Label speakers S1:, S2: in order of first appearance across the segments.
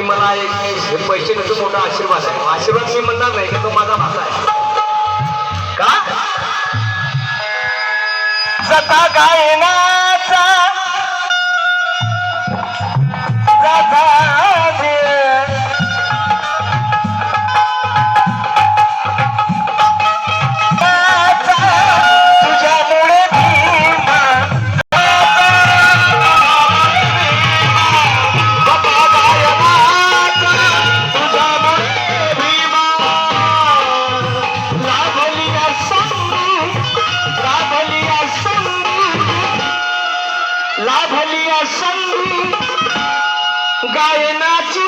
S1: आणि मला एक हे पैसे देतो मोठा आशीर्वाद आहे. आशीर्वाद मी म्हणणार नाही की तो माझा भाचा आहे. का? जता गायनाचा लाभलिया संधी गायनाची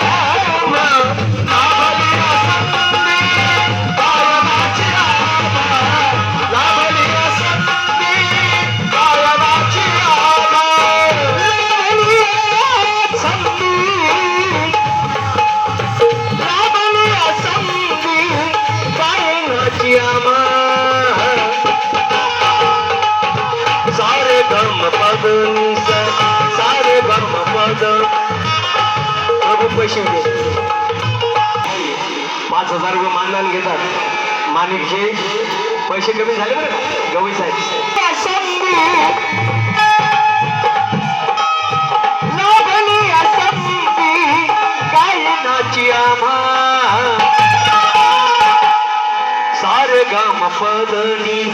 S1: पाच हजार रुपये मानधन घेतात. माणिक पैसे कमी झाले बरं का? गवई साहेब. सार गा गायनाची